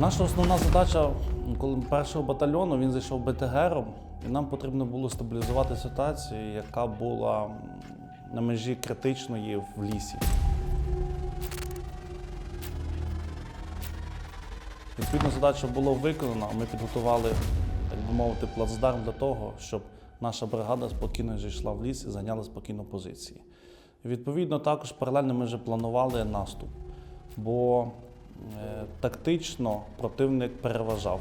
Наша основна задача, коли першого батальйону він зайшов БТГРом, і нам потрібно було стабілізувати ситуацію, яка була на межі критичної в лісі. Відповідно, задача була виконана. Ми підготували, так би мовити, плацдарм для того, щоб наша бригада спокійно зайшла в ліс і зайняла спокійно позиції. Відповідно, також паралельно ми вже планували наступ, бо тактично противник переважав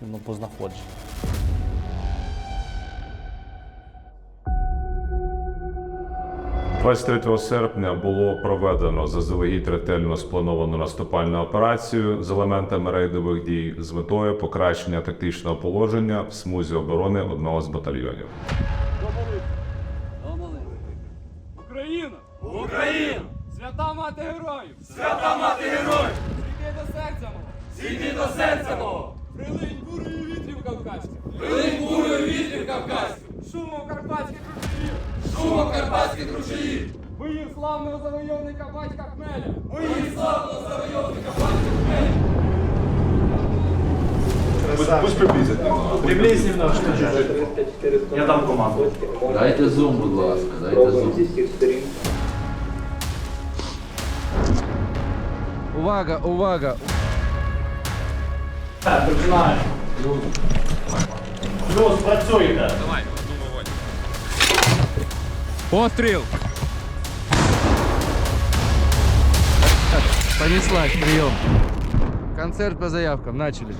ну, по знаходженню. – 23 серпня було проведено заздалегідь ретельно сплановану наступальну операцію з елементами рейдових дій з метою покращення тактичного положення в смузі оборони одного з батальйонів. Україна! Україна! Свята мати героїв! Свята мати героїв! Зійди до серця мого! Зійди до серця мого! Прилинь бурою вітрів кавказьких! Прилинь бурою вітрів кавказьких! Шумом карпатських ручаїв! Шумом карпатських ручаїв! Боїв славного завойовника батька Хмеля! Боїв славного завойовника батька Хмеля! Пусть приблизить Приблизь немножко. Я дам команду. Дайте зум, будь ласка, дайте зум. Увага, увага! Так, починаємо. Плюс, працюйте. Постріл! Понеслась, прием. Концерт по заявкам, начали.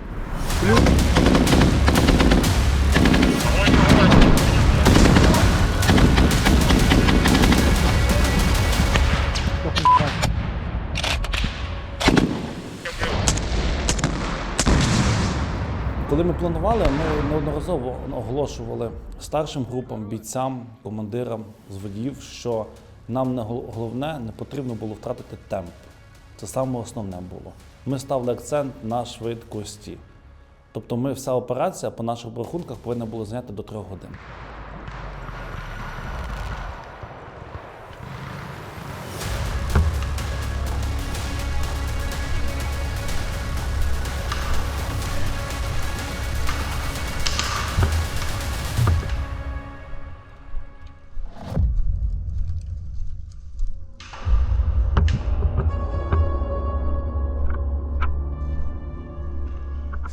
Коли ми планували, ми неодноразово оголошували старшим групам, бійцям, командирам з водіїв, що нам не головне не потрібно було втратити темп. Це саме основне було. Ми ставили акцент на швидкості. Тобто, ми вся операція по наших рахунках повинна була зайняти до трьох годин.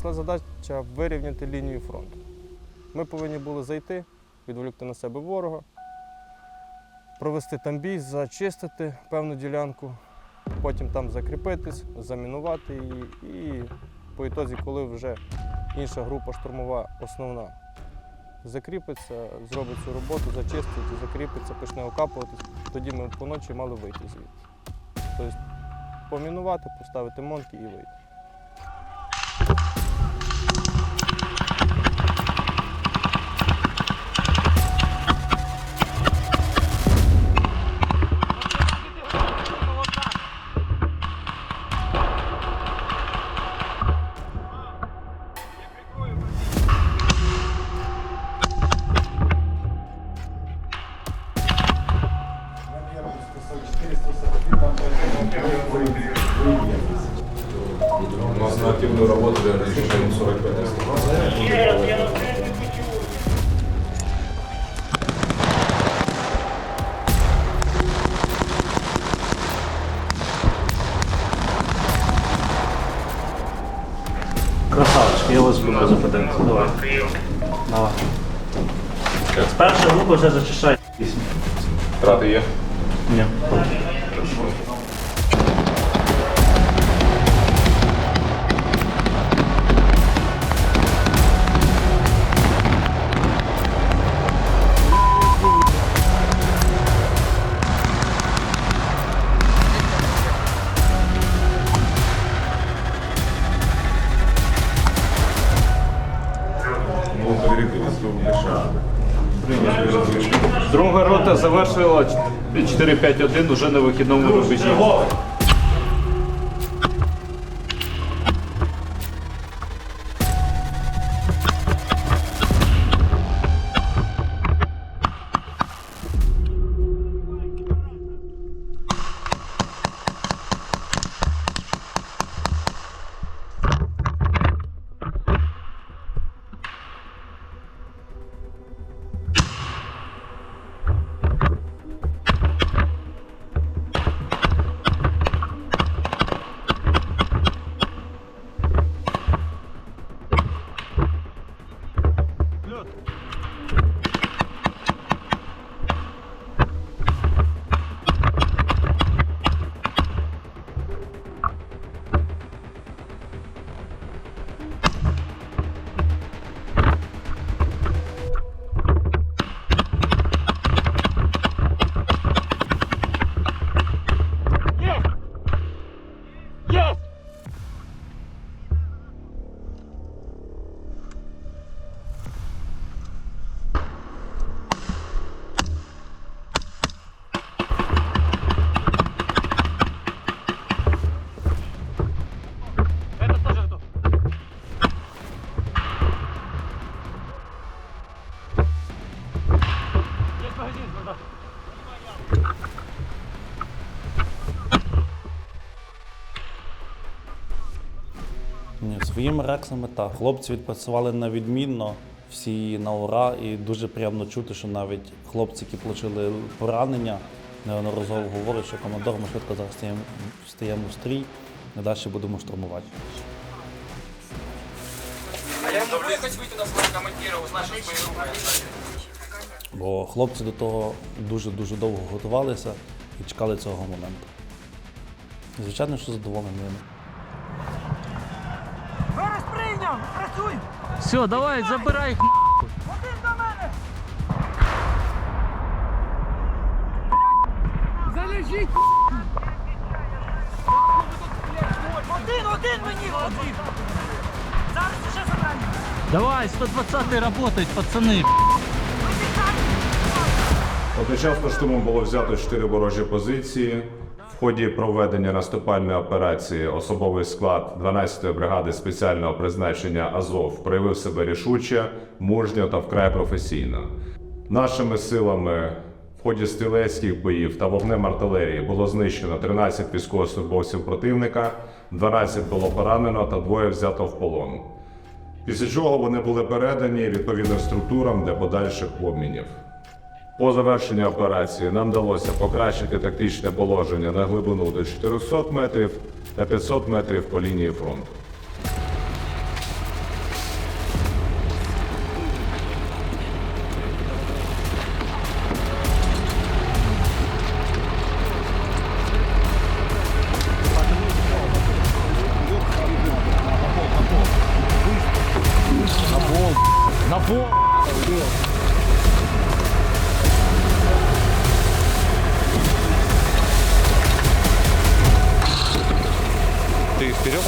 Йшла задача вирівняти лінію фронту. Ми повинні були зайти, відволікти на себе ворога, провести там бій, зачистити певну ділянку, потім там закріпитись, замінувати її. І по ітозі, коли вже інша група штурмова основна закріпиться, зробить цю роботу, зачистить, закріпиться, почне окапуватись, тоді ми поночі мали вийти звідти. Тобто помінувати, поставити монки і вийти. Давай. Давай. З першої групи вже зачищай. Втрати є? Ні. 4-5-1 уже на вихідному рубежі. Своїми рексами так. Хлопці відпрацювали на відмінно, всі на ура, і дуже приємно чути, що навіть хлопці, які отримали поранення, неодноразово говорять, що командор, ми швидко зараз стаємо, стаємо в стрій, і далі будемо штурмувати. Бо хлопці до того дуже-дуже довго готувалися і чекали цього моменту. Звичайно, що задоволений ними. Все, давай, забирай їх. Один, до мене. Залежіть. один один мені, один! Зараз ще забрання! Давай, 120-й работать, пацани. Одночасно штурмом було взято чотири ворожі позиції. В ході проведення наступальної операції особовий склад 12-ї бригади спеціального призначення Азов проявив себе рішуче, мужньо та вкрай професійно. Нашими силами в ході стрілецьких боїв та вогнем артилерії було знищено 13 військовослужбовців противника, 12 було поранено та двоє взято в полон. Після чого вони були передані відповідним структурам для подальших обмінів. По завершенні операції нам вдалося покращити тактичне положення на глибину до 400 метрів та 500 метрів по лінії фронту. Ты Pero